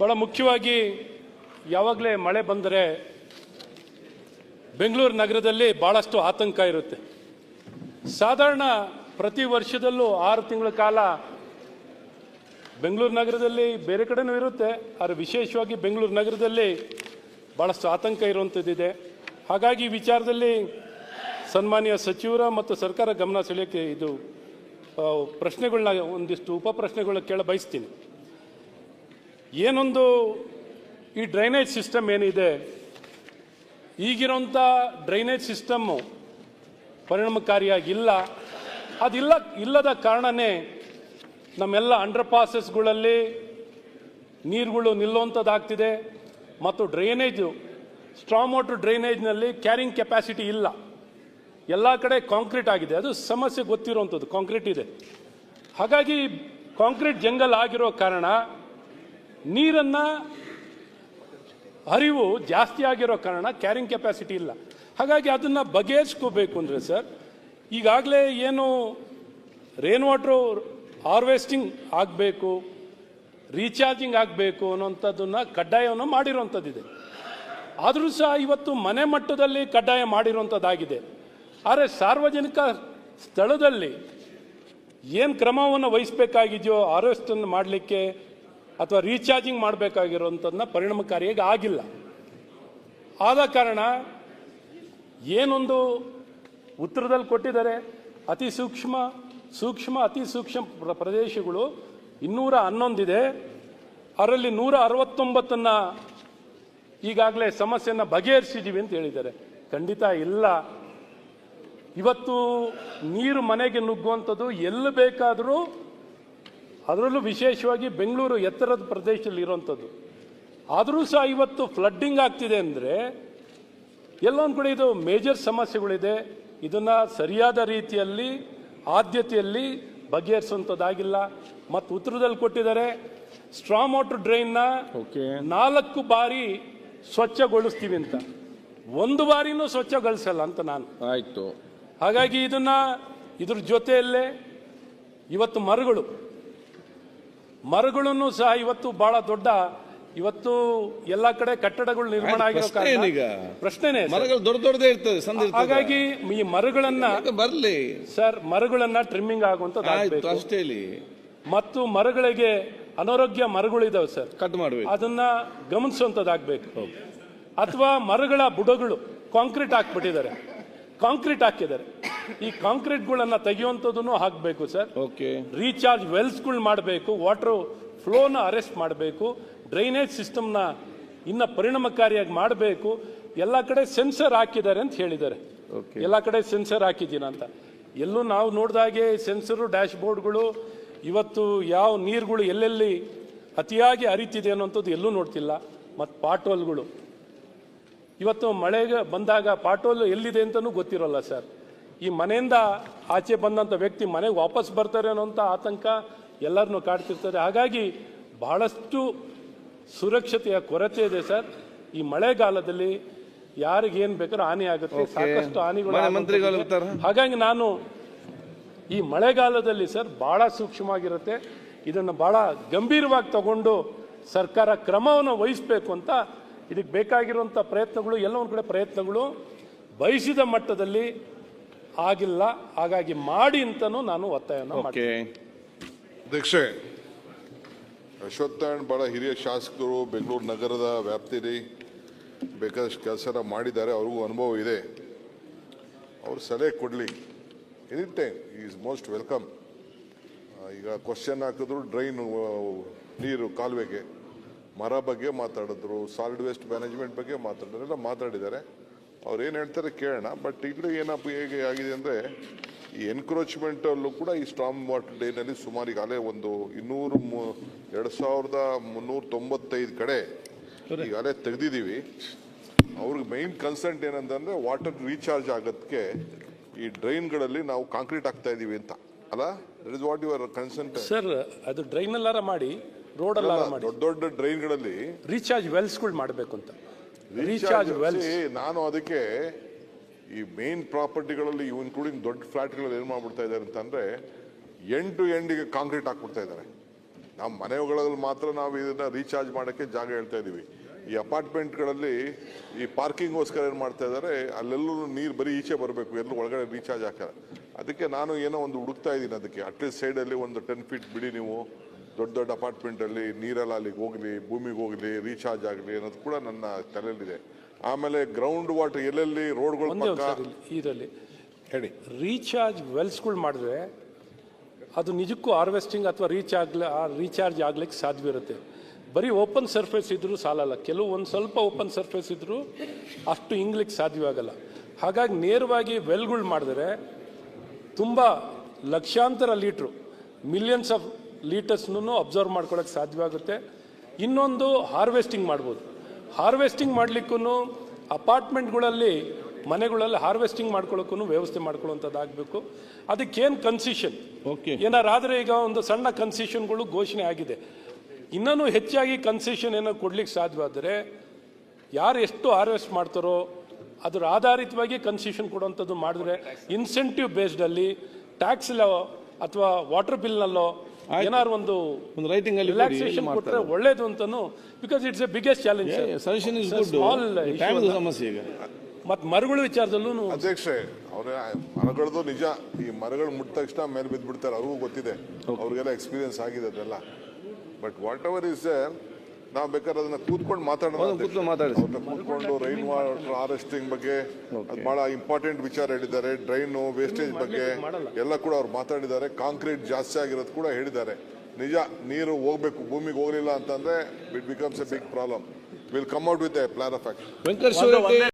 ಭಾಳ ಮುಖ್ಯವಾಗಿ ಯಾವಾಗಲೇ ಮಳೆ ಬಂದರೆ ಬೆಂಗಳೂರು ನಗರದಲ್ಲಿ ಭಾಳಷ್ಟು ಆತಂಕ ಇರುತ್ತೆ. ಸಾಧಾರಣ ಪ್ರತಿ ವರ್ಷದಲ್ಲೂ ಆರು ತಿಂಗಳ ಕಾಲ ಬೆಂಗಳೂರು ನಗರದಲ್ಲಿ ಬೇರೆ ಕಡೆನೂ ಇರುತ್ತೆ, ಆದರೆ ವಿಶೇಷವಾಗಿ ಬೆಂಗಳೂರು ನಗರದಲ್ಲಿ ಭಾಳಷ್ಟು ಆತಂಕ ಇರುವಂಥದ್ದಿದೆ. ಹಾಗಾಗಿ ವಿಚಾರದಲ್ಲಿ ಸನ್ಮಾನ್ಯ ಸಚಿವರ ಮತ್ತು ಸರ್ಕಾರ ಗಮನ ಸೆಳೆಯೋಕ್ಕೆ ಇದು ಪ್ರಶ್ನೆಗಳನ್ನ ಒಂದಿಷ್ಟು ಉಪ ಪ್ರಶ್ನೆಗಳನ್ನ ಕೇಳ ಬಯಸ್ತೀನಿ. ಏನೊಂದು ಈ ಡ್ರೈನೇಜ್ ಸಿಸ್ಟಮ್ ಏನಿದೆ ಈಗಿರೋಂಥ ಡ್ರೈನೇಜ್ ಸಿಸ್ಟಮ್ಮು ಪರಿಣಾಮಕಾರಿಯಾಗಿಲ್ಲ. ಅದಿಲ್ಲ, ಇಲ್ಲದ ಕಾರಣನೇ ನಮ್ಮೆಲ್ಲ ಅಂಡರ್ ಪಾಸಸ್ಗಳಲ್ಲಿ ನೀರುಗಳು ನಿಲ್ಲುವಂಥದ್ದಾಗ್ತಿದೆ ಮತ್ತು ಡ್ರೈನೇಜು ಸ್ಟ್ರಾಂಗ್ ವಾಟರ್ ಡ್ರೈನೇಜ್ನಲ್ಲಿ ಕ್ಯಾರಿಂಗ್ ಕೆಪಾಸಿಟಿ ಇಲ್ಲ. ಎಲ್ಲ ಕಡೆ ಕಾಂಕ್ರೀಟ್ ಆಗಿದೆ. ಅದು ಸಮಸ್ಯೆ ಗೊತ್ತಿರುವಂಥದ್ದು, ಕಾಂಕ್ರೀಟ್ ಇದೆ. ಹಾಗಾಗಿ ಕಾಂಕ್ರೀಟ್ ಜಂಗಲ್ ಆಗಿರೋ ಕಾರಣ ನೀರನ್ನು ಹರಿವು ಜಾಸ್ತಿ ಆಗಿರೋ ಕಾರಣ ಕ್ಯಾರಿಂಗ್ ಕೆಪಾಸಿಟಿ ಇಲ್ಲ. ಹಾಗಾಗಿ ಅದನ್ನು ಬಗೆಹರಿಸ್ಕೋಬೇಕು ಅಂದರೆ ಸರ್, ಈಗಾಗಲೇ ಏನು ರೇನ್ ವಾಟ್ರು ಹಾರ್ವೆಸ್ಟಿಂಗ್ ಆಗಬೇಕು ರೀಚಾರ್ಜಿಂಗ್ ಆಗಬೇಕು ಅನ್ನೋಂಥದ್ದನ್ನು ಕಡ್ಡಾಯವನ್ನು ಮಾಡಿರೋಂಥದ್ದಿದೆ. ಆದರೂ ಸಹ ಇವತ್ತು ಮನೆ ಮಟ್ಟದಲ್ಲಿ ಕಡ್ಡಾಯ ಮಾಡಿರುವಂಥದ್ದಾಗಿದೆ ಆದರೆ ಸಾರ್ವಜನಿಕ ಸ್ಥಳದಲ್ಲಿ ಏನು ಕ್ರಮವನ್ನು ವಹಿಸಬೇಕಾಗಿದೆಯೋ ಹಾರ್ವೆಸ್ಟನ್ನು ಮಾಡಲಿಕ್ಕೆ ಅಥವಾ ರೀಚಾರ್ಜಿಂಗ್ ಮಾಡಬೇಕಾಗಿರೋಂಥದ್ದನ್ನ ಪರಿಣಾಮಕಾರಿಯಾಗಿ ಆಗಿಲ್ಲ. ಆದ ಕಾರಣ ಏನೊಂದು ಉತ್ತರದಲ್ಲಿ ಕೊಟ್ಟಿದ್ದಾರೆ, ಅತಿ ಸೂಕ್ಷ್ಮ ಸೂಕ್ಷ್ಮ, ಅತಿ ಸೂಕ್ಷ್ಮ ಪ್ರದೇಶಗಳು ಇನ್ನೂರ ಹನ್ನೊಂದಿದೆ. ಅದರಲ್ಲಿ ನೂರ ಅರವತ್ತೊಂಬತ್ತನ್ನು ಈಗಾಗಲೇ ಸಮಸ್ಯೆಯನ್ನು ಬಗೆಹರಿಸಿದ್ದೀವಿ ಅಂತ ಹೇಳಿದ್ದಾರೆ. ಖಂಡಿತ ಇಲ್ಲ. ಇವತ್ತು ನೀರು ಮನೆಗೆ ನುಗ್ಗುವಂಥದ್ದು ಎಲ್ಲಿ ಬೇಕಾದರೂ ಅದರಲ್ಲೂ ವಿಶೇಷವಾಗಿ ಬೆಂಗಳೂರು ಎತ್ತರದ ಪ್ರದೇಶದಲ್ಲಿ ಇರುವಂಥದ್ದು. ಆದರೂ ಸಹ ಇವತ್ತು ಫ್ಲಡ್ಡಿಂಗ್ ಆಗ್ತಿದೆ ಅಂದರೆ ಎಲ್ಲೊಂದು ಕಡೆ ಇದು ಮೇಜರ್ ಸಮಸ್ಯೆಗಳಿದೆ. ಇದನ್ನು ಸರಿಯಾದ ರೀತಿಯಲ್ಲಿ ಆದ್ಯತೆಯಲ್ಲಿ ಬಗೆಹರಿಸುವಂಥದ್ದಾಗಿಲ್ಲ. ಮತ್ತು ಉತ್ತರದಲ್ಲಿ ಕೊಟ್ಟಿದ್ದಾರೆ ಸ್ಟ್ರಾಂಗ್ ವಾಟರ್ ಡ್ರೈನ್ನ ಓಕೆ ನಾಲ್ಕು ಬಾರಿ ಸ್ವಚ್ಛಗೊಳಿಸ್ತೀವಿ ಅಂತ. ಒಂದು ಬಾರಿನೂ ಸ್ವಚ್ಛಗೊಳಿಸಲ್ಲ ಅಂತ ನಾನು. ಆಯಿತು. ಹಾಗಾಗಿ ಇದನ್ನು ಇದ್ರ ಜೊತೆಯಲ್ಲೇ ಇವತ್ತು ಮರಗಳು ಮರಗಳನ್ನು ಸಹ ಇವತ್ತು ಬಹಳ ದೊಡ್ಡ ಇವತ್ತು ಎಲ್ಲ ಕಡೆ ಕಟ್ಟಡಗಳು ನಿರ್ಮಾಣ ಆಗಿರೋ ಪ್ರಶ್ನೆ ಕಾರಣ. ಪ್ರಶ್ನೆನೇ. ಮರಗಳು ದೊಡ್ಡ ದೊಡ್ಡದೇ ಇರ್ತದೆ ಹಾಗಾಗಿ ಈ ಮರಗಳನ್ನ ಬರಲಿ? ಸರ್ ಮರಗಳನ್ನ ಟ್ರಿಮ್ಮಿಂಗ್ ಆಗುವಂತ ಅಷ್ಟೇ ಮತ್ತು ಮರಗಳಿಗೆ ಅನಾರೋಗ್ಯ ಮರಗಳಿದಾವೆ ಸರ್. ಕಟ್ ಮಾಡಬೇಕು. ಅದನ್ನ ಗಮನಿಸುವಂತದ್ದಾಗಬೇಕು ಅಥವಾ ಮರಗಳ ಬುಡಗಳು ಕಾಂಕ್ರೀಟ್ ಹಾಕ್ಬಿಟ್ಟಿದ್ದಾರೆ. ಕಾಂಕ್ರೀಟ್ ಹಾಕಿದ್ದಾರೆ. ಈ ಕಾಂಕ್ರೀಟ್ಗಳನ್ನ ತೆಗೆಯುವಂಥದ್ದನ್ನು ಹಾಕಬೇಕು ಸರ್. ಓಕೆ. ರೀಚಾರ್ಜ್ ವೆಲ್ಸ್ಗಳು ಮಾಡಬೇಕು ವಾಟರ್ ಫ್ಲೋನ ಅರೆಸ್ಟ್ ಮಾಡಬೇಕು ಡ್ರೈನೇಜ್ ಸಿಸ್ಟಮ್ನ ಇನ್ನ ಪರಿಣಾಮಕಾರಿಯಾಗಿ ಮಾಡಬೇಕು. ಎಲ್ಲ ಕಡೆ ಸೆನ್ಸರ್ ಹಾಕಿದ್ದಾರೆ ಅಂತ ಹೇಳಿದ್ದಾರೆ. ಓಕೆ. ಎಲ್ಲ ಕಡೆ ಸೆನ್ಸರ್ ಹಾಕಿದ್ದೀನ ಅಂತ. ಎಲ್ಲೂ ನಾವು ನೋಡಿದಾಗೆ ಸೆನ್ಸರು ಡ್ಯಾಶ್ ಬೋರ್ಡ್ಗಳು ಇವತ್ತು ಯಾವ ನೀರುಗಳು ಎಲ್ಲೆಲ್ಲಿ ಅತಿಯಾಗಿ ಅರಿತಿದೆ ಅನ್ನೋಂಥದ್ದು ಎಲ್ಲೂ ನೋಡ್ತಿಲ್ಲ. ಮತ್ತು ಪಾಟೋಲ್ಗಳು. ಇವತ್ತು ಮಳೆಗೆ ಬಂದಾಗ ಪಾಟೋಲ್ ಎಲ್ಲಿದೆ ಅಂತಲೂ ಗೊತ್ತಿರೋಲ್ಲ ಸರ್. ಈ ಮನೆಯಿಂದ ಆಚೆ ಬಂದಂಥ ವ್ಯಕ್ತಿ ಮನೆಗೆ ವಾಪಸ್ ಬರ್ತಾರೆ ಅನ್ನೋಂಥ ಆತಂಕ ಎಲ್ಲರನ್ನೂ ಕಾಡ್ತಿರ್ತಾರೆ ಹಾಗಾಗಿ ಬಹಳಷ್ಟು ಸುರಕ್ಷತೆಯ ಕೊರತೆ ಇದೆ ಸರ್. ಈ ಮಳೆಗಾಲದಲ್ಲಿ ಯಾರಿಗೇನು ಬೇಕಾದ್ರೂ ಹಾನಿ ಆಗುತ್ತೆ ಸಾಕಷ್ಟು ಹಾನಿಗಳು. ಹಾಗಾಗಿ ನಾನು ಈ ಮಳೆಗಾಲದಲ್ಲಿ ಸರ್ ಬಹಳ ಸೂಕ್ಷ್ಮವಾಗಿರುತ್ತೆ. ಇದನ್ನು ಬಹಳ ಗಂಭೀರವಾಗಿ ತಗೊಂಡು ಸರ್ಕಾರ ಕ್ರಮವನ್ನು ವಹಿಸಬೇಕು ಅಂತ ಇದಕ್ಕೆ ಬೇಕಾಗಿರುವಂಥ ಪ್ರಯತ್ನಗಳು ಎಲ್ಲ ಒಂದು ಕಡೆ ಪ್ರಯತ್ನಗಳು ಬಯಸಿದ ಮಟ್ಟದಲ್ಲಿ ಆಗಿಲ್ಲ ಹಾಗಾಗಿ ಮಾಡಿ ಅಂತಲೂ ನಾನು ಒತ್ತಾಯವನ್ನು ಮಾಡಿ ಓಕೆ ಅಧ್ಯಕ್ಷೆ ಬಹಳ ಹಿರಿಯ ಶಾಸಕರು ಬೆಂಗಳೂರು ನಗರದ ವ್ಯಾಪ್ತಿಯಲ್ಲಿ ಬೇಕಾದಷ್ಟು ಕೆಲಸನ ಮಾಡಿದ್ದಾರೆ ಅವ್ರಿಗೂ ಅನುಭವ ಇದೆ. ಅವ್ರು ಸಲಹೆ ಕೊಡಲಿ. Any time is most welcome ಈಗ ಕ್ವಶನ್ ಹಾಕಿದ್ರು ಡ್ರೈನ್ ನೀರು ಕಾಲುವೆಗೆ. ಮರ ಬಗ್ಗೆ ಮಾತಾಡಿದ್ರು ಸಾಲಿಡ್ ವೇಸ್ಟ್ ಮ್ಯಾನೇಜ್ಮೆಂಟ್ ಬಗ್ಗೆ ಮಾತಾಡಿದ್ರು ಎಲ್ಲ ಮಾತಾಡಿದ್ದಾರೆ. ಅವ್ರು ಏನು ಹೇಳ್ತಾರೆ ಕೇಳೋಣ ಬಟ್ ಇಲ್ಲಿ ಏನಪ್ಪ ಹೇಗೆ ಆಗಿದೆ ಅಂದರೆ ಈ ಎನ್ಕ್ರೋಚ್ಮೆಂಟಲ್ಲೂ ಕೂಡ ಈ ಸ್ಟ್ರಾಂಗ್ ವಾಟರ್ ಡೇನಲ್ಲಿ ಸುಮಾರು ಈಗಾಗಲೇ ಒಂದು ಇನ್ನೂರು ಮು- ಎರಡು ಸಾವಿರದ ಮುನ್ನೂರ ತೊಂಬತ್ತೈದು ಕಡೆ ಈಗಾಗಲೇ ತೆಗೆದಿದ್ದೀವಿ. ಅವ್ರಿಗೆ ಮೈನ್ ಕನ್ಸರ್ಟ್ ಏನಂತಂದರೆ ವಾಟರ್ ರೀಚಾರ್ಜ್ ಆಗೋದಕ್ಕೆ ಈ ಡ್ರೈನ್ಗಳಲ್ಲಿ ನಾವು ಕಾಂಕ್ರೀಟ್ ಆಗ್ತಾ ಇದ್ದೀವಿ ಅಂತ. ಅಲ್ಲ? That is what your concern sir ಅದು ಡ್ರೈನಲ್ಲಾರ ಮಾಡಿ ರೋಡಲ್ಲ ಮಾಡಿ. ದೊಡ್ಡ ದೊಡ್ಡ ಡ್ರೈನ್ಗಳಲ್ಲಿ ರೀಚಾರ್ಜ್ ವೆಲ್ಸ್ಗಳು ಮಾಡಬೇಕು ಅಂತ ರೀಚಾರ್ಜ್ ವೆಲ್ಸ್ ನಾನು ಅದಕ್ಕೆ ಈ ಮೇನ್ ಪ್ರಾಪರ್ಟಿಗಳಲ್ಲಿ ಇನ್ಕ್ಲೂಡಿಂಗ್ ದೊಡ್ಡ ಫ್ಲಾಟ್ಗಳಲ್ಲಿ ಏನು ಮಾಡ್ಬಿಡ್ತಾ ಇದ್ದಾರೆ ಅಂತಂದ್ರೆ ಎಂಡ್ ಟು ಎಂಡಿಗೆ ಕಾಂಕ್ರೀಟ್ ಹಾಕ್ಬಿಡ್ತಾ ಇದ್ದಾರೆ. ನಮ್ಮ ಮನೆಗಳಲ್ಲಿ ಮಾತ್ರ ನಾವು ಇದನ್ನ ರೀಚಾರ್ಜ್ ಮಾಡೋಕ್ಕೆ ಜಾಗ ಹೇಳ್ತಾ ಇದ್ದೀವಿ ಈ ಅಪಾರ್ಟ್ಮೆಂಟ್ಗಳಲ್ಲಿ ಈ ಪಾರ್ಕಿಂಗ್ಗೋಸ್ಕರ ಏನು ಮಾಡ್ತಾ ಇದ್ದಾರೆ ಅಲ್ಲೆಲ್ಲೂ ನೀರು ಬರೀ ಈಚೆ ಬರಬೇಕು ಎಲ್ಲೂ ಒಳಗಡೆ ರೀಚಾರ್ಜ್ ಹಾಕಲ್ಲ. ಅದಕ್ಕೆ ನಾನು ಏನೋ ಒಂದು ಹುಡುಕ್ತಾ ಇದ್ದೀನಿ ಅದಕ್ಕೆ. ಅಟ್ಲೀಸ್ಟ್ ಸೈಡಲ್ಲಿ ಒಂದು ಟೆನ್ ಫೀಟ್ ಬಿಡಿ ನೀವು. ದೊಡ್ಡ ದೊಡ್ಡ ಅಪಾರ್ಟ್ಮೆಂಟಲ್ಲಿ ನೀರೆಲ್ಲ ಅಲ್ಲಿಗೆ ಹೋಗಲಿ ಭೂಮಿಗೆ ಹೋಗಲಿ ರೀಚಾರ್ಜ್ ಆಗಲಿ ಅನ್ನೋದು ಕೂಡ ನನ್ನ ತಲೆಯಲ್ಲಿದೆ. ಆಮೇಲೆ ಗ್ರೌಂಡ್ ವಾಟರ್ ಎಲ್ಲೆಲ್ಲಿ ರೋಡ್ಗಳು ಇದರಲ್ಲಿ. ಹೇಳಿ. ರೀಚಾರ್ಜ್ ವೆಲ್ಸ್ಗಳು ಮಾಡಿದ್ರೆ ಅದು ನಿಜಕ್ಕೂ ಹಾರ್ವೆಸ್ಟಿಂಗ್ ಅಥವಾ ರೀಚ್ ಆಗ್ಲ ರೀಚಾರ್ಜ್ ಆಗ್ಲಿಕ್ಕೆ ಸಾಧ್ಯವಿರುತ್ತೆ ಬರೀ ಓಪನ್ ಸರ್ಫೇಸ್ ಇದ್ದರೂ ಸಾಲಲ್ಲ. ಕೆಲವು ಒಂದು ಸ್ವಲ್ಪ ಓಪನ್ ಸರ್ಫೇಸ್ ಇದ್ದರೂ ಅಷ್ಟು ಇಂಗ್ಲಿಕ್ಕೆ ಸಾಧ್ಯವಾಗಲ್ಲ ಹಾಗಾಗಿ ನೇರವಾಗಿ ವೆಲ್ಗಳು ಮಾಡಿದ್ರೆ ತುಂಬ ಲಕ್ಷಾಂತರ ಲೀಟ್ರು ಮಿಲಿಯನ್ಸ್ ಆಫ್ ಲೀಟರ್ಸ್ನೂ ಅಬ್ಸರ್ವ್ ಮಾಡ್ಕೊಳ್ಳೋಕೆ ಸಾಧ್ಯವಾಗುತ್ತೆ. ಇನ್ನೊಂದು ಹಾರ್ವೆಸ್ಟಿಂಗ್ ಮಾಡ್ಬೋದು. ಹಾರ್ವೆಸ್ಟಿಂಗ್ ಮಾಡಲಿಕ್ಕೂ ಅಪಾರ್ಟ್ಮೆಂಟ್ಗಳಲ್ಲಿ ಮನೆಗಳಲ್ಲಿ ಹಾರ್ವೆಸ್ಟಿಂಗ್ ಮಾಡ್ಕೊಳ್ಳೋಕ್ಕೂ ವ್ಯವಸ್ಥೆ ಮಾಡ್ಕೊಳ್ಳೋಂಥದ್ದಾಗಬೇಕು ಅದಕ್ಕೇನು ಕನ್ಸಿಷನ್ ಓಕೆ ಏನಾರಾದರೆ ಈಗ ಒಂದು ಸಣ್ಣ ಕನ್ಸಿಷನ್ಗಳು ಘೋಷಣೆ ಆಗಿದೆ. ಇನ್ನೂ ಹೆಚ್ಚಾಗಿ ಕನ್ಸಿಷನ್ ಏನೋ ಕೊಡ್ಲಿಕ್ಕೆ ಸಾಧ್ಯವಾದರೆ ಯಾರು ಎಷ್ಟು ಹಾರ್ವೆಸ್ಟ್ ಮಾಡ್ತಾರೋ ಅದರ ಆಧಾರಿತವಾಗಿ ಕನ್ಸಿಷನ್ ಕೊಡುವಂಥದ್ದು ಮಾಡಿದ್ರೆ ಇನ್ಸೆಂಟಿವ್ ಬೇಸ್ಡಲ್ಲಿ ಟ್ಯಾಕ್ಸ್ ಅಥವಾ ವಾಟರ್ ಬಿಲ್ನಲ್ಲೋ ಏನಾದ್ರು ಒಂದು ಒಂದು ರೈಟಿಂಗ್ ಅಲ್ಲಿ ರಿಲ್ಯಾಕ್ಸೇಷನ್ ಕೊಟ್ಟರೆ ಒಳ್ಳೇದು ಅಂತನೂ because it's a biggest challenge suggestion is good time time ಸಮಸ್ಯೆ ಈಗ. ಮತ್ತು ಮರಗಳ ವಿಚಾರದಲ್ಲೂ ಅಧ್ಯಕ್ಷೆ ಅವರೇ ಮರಗಳದು ನಿಜ. ಈ ಮರಗಳು ಮುಟ್ಟ ತಕ್ಷಣ ಮೇಲೆ ಬಿದ್ದು ಬಿಡ್ತಾರೆ ಅವ್ರಿಗೂ ಗೊತ್ತಿದೆ. ಅವ್ರಿಗೆಲ್ಲ ಎಕ್ಸ್ಪೀರಿಯನ್ಸ್ ಆಗಿದೆ ಅದೆಲ್ಲ. ಬಟ್ ವಾಟ್ ಎವರ್ ಇಸ್ ನಾವು ಬೇಕಾದ್ರೆ ಅದನ್ನ ಕೂತ್ಕೊಂಡು ಮಾತಾಡೋದು ಕೂತ್ಕೊಂಡು ಮಾತಾಡಿ. ಅವ್ರನ್ನ ಕೂತ್ಕೊಂಡು ರೈನ್ ವಾಟರ್ ಹಾರ್ವೆಸ್ಟಿಂಗ್ ಬಗ್ಗೆ ಅದು ಬಹಳ ಇಂಪಾರ್ಟೆಂಟ್ ವಿಚಾರ ಹೇಳಿದ್ದಾರೆ. ಡ್ರೈನ್ ವೇಸ್ಟೇಜ್ ಬಗ್ಗೆ ಎಲ್ಲ ಕೂಡ ಅವ್ರು ಮಾತಾಡಿದ್ದಾರೆ. ಕಾಂಕ್ರೀಟ್ ಜಾಸ್ತಿ ಆಗಿರೋದು ಕೂಡ ಹೇಳಿದ್ದಾರೆ. ನಿಜ ನೀರು ಹೋಗ್ಬೇಕು ಭೂಮಿಗೆ ಹೋಗ್ಲಿಲ್ಲ ಅಂತಂದ್ರೆ it becomes a big problem will come out with a plan of action